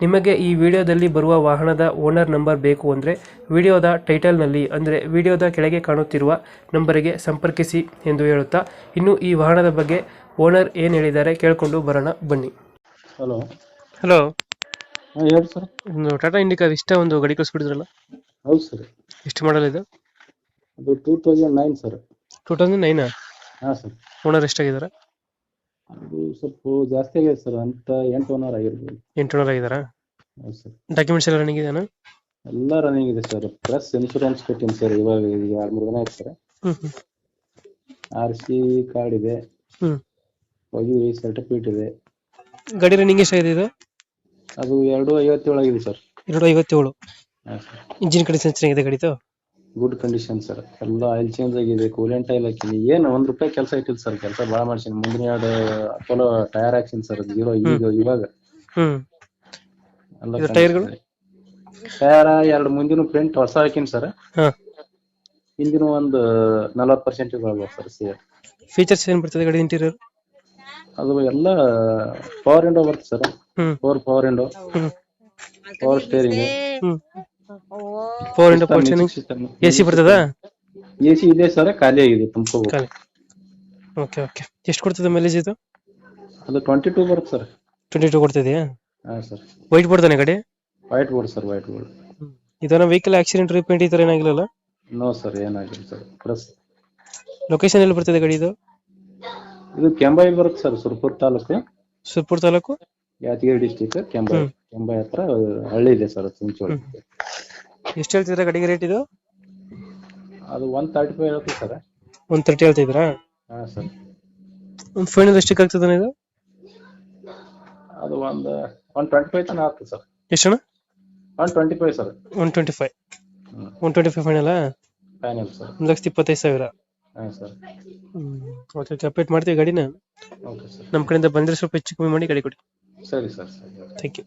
ನಿಮಗೆ ಈ ವಿಡಿಯೋದಲ್ಲಿ ಬರುವ ವಾಹನದ ಓನರ್ ನಂಬರ್ ಬೇಕು ಅಂದರೆ ವಿಡಿಯೋದ ಟೈಟಲ್ನಲ್ಲಿ ಅಂದರೆ ವಿಡಿಯೋದ ಕೆಳಗೆ ಕಾಣುತ್ತಿರುವ ನಂಬರಿಗೆ ಸಂಪರ್ಕಿಸಿ ಎಂದು ಹೇಳುತ್ತಾ ಇನ್ನು ಈ ವಾಹನದ ಬಗ್ಗೆ ಓನರ್ ಏನು ಹೇಳಿದ್ದಾರೆ ಕೇಳಿಕೊಂಡು ಬರೋಣ ಬನ್ನಿ. ಹಲೋ. ಹಲೋ. ಹಾಂ ಹೇಳಿ ಸರ್. ಒಂದು ಟಾಟಾ ಇಂಡಿಕಾ ಇಷ್ಟ ಒಂದು ಗಡಿ ಕಳಿಸ್ಬಿಡಿದ್ರಲ್ಲ ಹೌದು ಸರ್. ಎಷ್ಟು ಮಾಡಲ್ ಇದು? ಅದು two thousand nine sir. Two thousand Naina ಹಾಂ ಸರ್. ಓನರ್ ಎಷ್ಟಾಗಿದ್ದಾರೆ? ಸ್ವಲ್ಪ ಜಾಸ್ತಿ ಆಗಿದೆ ಸರ್. ಅಂತ ಎಂಟು ಓನರ್ ಆಗಿರ್ಬೋದು. ಎಂಟು ಓನರ್ ಆಗಿದಾರ ಹೌದು ಸರ್. ಡಾಕ್ಯುಮೆಂಟ್ಸ್ ಎಲ್ಲ ರನ್ನಿಂಗ್ ಇದೆಯಾ? ಎಲ್ಲ ರನ್ನಿಂಗ್ ಇದೆ ಸರ್. ಪ್ಲಸ್ ಇನ್ಶೂರೆನ್ಸ್ ಕೊಟ್ಟಿನಿ ಸರ್. ಇವಾಗ ಈಗ ಎರಡು ಮೂರು ದಿನ ಆಯ್ತು ಸರ್. ಆರ್ ಸಿ ಕಾರ್ಡ್ ಇದೆ. ಹ್ಮ್. ಹೋಗಿ ಸರ್ಟಿಫಿಕೇಟ್ ಇದೆ. ಗಾಡಿ ರನ್ನಿಂಗ್ ಎಷ್ಟಾಗಿದೆ ಇದು? ಅದು ಎರಡು ಐವತ್ತೇಳು ಆಗಿದೆ ಸರ್. ಎರಡು ಐವತ್ತೇಳು. ಹಾಂ ಸರ್. ಇಂಜಿನ್ ಕಂಡೀಷನ್ ಚೆನ್ನಾಗಿದೆ ಗಾಡಿದು? ಗುಡ್ ಕಂಡೀಷನ್ ಸರ್ ಎಲ್ಲ ಆಯಿಲ್ ಚೇಂಜ್ ಆಗಿದೆ ಕೂಲೆಂಟ್ ಆಯಿಲ್ ಹಾಕಿನಿ. ಏನು ಒಂದ್ ರೂಪಾಯಿ ಕೆಲಸ ಇಟ್ಟಿಲ್ಲ ಸರ್ ಕೆಲಸ ಭಾಳ ಮಾಡ್ಸೀನಿ. ಮುಂದಿನ ಎರಡು ಅಪೋಲೋ ಟೈರ್ ಹಾಕ್ಸಿನಿ ಸರ್ ಜೀರೋ ಈಗ ಇವಾಗ. ಹ್ಮ್. ಎಲ್ಲ ಟೈರ್ಗಳು? ಟೈರ್ ಎರಡು ಮುಂದಿನ ಫ್ರಂಟ್ ಹೊಸ ಹಾಕಿನಿ ಸರ್ ಹಾಂ. ಹಿಂದಿನ ಒಂದು ನಲವತ್ತು ಪರ್ಸೆಂಟ್ ಸರ್ ಸೇರ್ ಫೀಚರ್ಸ್ ಏನ್ ಬರ್ತದೆ ಗಾಡಿ ಇಂಟೀರಿಯರ್ ಅದು ಎಲ್ಲ ಪವರ್ ವಿಂಡೋ ಬರ್ತದೆ ಸರ್ ಫೋರ್ ಪವರ್ ವಿಂಡೋ ಹ್ಞೂ power steering four into four A C ಬರ್ತದಾ? ಎ ಸಿ ಇದೆ ಸರ್ ಖಾಲಿ ಆಗಿದೆ ತುಂಬ್ಕೋಬೇಕು ಖಾಲಿ. Okay okay. ಎಷ್ಟು ಕೊಡ್ತದೆ ಮೈಲೇಜ್ ಇದು? ಅದು ಟ್ವೆಂಟಿ ಟೂ ಬರುತ್ತೆ ಸರ್. ಟ್ವೆಂಟಿ ಟೂ ಕೊಡ್ತಿದೆಯಾ? ಹಾಂ ಸರ್. ವೈಟ್ ಬೋರ್ಡ್ತಾನೆ ಗಾಡಿ? White board sir white board ಇದನ್ನ ವೆಹಿಕಲ್ ಆಕ್ಸಿಡೆಂಟ್ ರಿಪೇಂಟ್ ಈ ಥರ ಏನಾಗಿಲ್ಲ ನೋ ಸರ್ ಏನಾಗಿಲ್ಲ ಸರ್. ಪ್ಲಸ್ ಲೊಕೇಶನ್ ಎಲ್ಲಿ ಬರ್ತದೆ ಗಾಡಿ ಇದು? ಇದು ಕೆಂಬಾಯಿ ಬರುತ್ತೆ ಸರ್ ಸುರ್ಪುರ್ ತಾಲೂಕು. ಸುರ್ಪುರ್ ತಾಲೂಕು? ಯಾದಗಿರಿ ಡಿಸ್ಟಿಕ್ ಕೆಂಬಾಯಿ ಕೆಂಬಾಯಿ ಹತ್ರ ಹಳ್ಳಿ ಇದೆ ಸರ್ ಚಿಂಚೋಳಿ. ಎಷ್ಟು ಹೇಳ್ತಿದ್ರ ಗಾಡಿಗೆ ರೇಟ್ ಇದು? ಅದು ಒನ್ ತರ್ಟಿ ಫೈವ್ ಹೇಳ್ತೀವಿ ಸರ್. ಒಂದು ತರ್ಟಿ ಹೇಳ್ತಿದ್ರಾ ಹಾಂ ಸರ್. ಒಂದು ಫೈನಲ್ ಎಷ್ಟಕ್ಕೆ ಆಗ್ತದೆ ಇದು? ಅದು ಒಂದು ಒನ್ ಟ್ವೆಂಟಿ ಫೈವ್ ತನಕ ಆಗ್ತದೆ ಸರ್. ಎಷ್ಟು one twenty five sir. One twenty five one twenty five ಫೈನಲ್ಲ final sir. ಒಂದು ಲಕ್ಷದ ಇಪ್ಪತ್ತೈದು ಸಾವಿರ. ಹಾಂ ಸರ್. ಓಕೆ ಓಕೆ ಅಪ್ಡೇಟ್ ಮಾಡ್ತೀವಿ ಗಾಡಿನ. Okay sir. ನಮ್ಮ ಕಡೆಯಿಂದ ಬಂದರೆ ಸ್ವಲ್ಪ ಹೆಚ್ಚು ಕಮ್ಮಿ ಮಾಡಿ ಗಾಡಿ ಕೊಡಿ. ಸರಿ ಸರ್ ಸರಿ. Thank you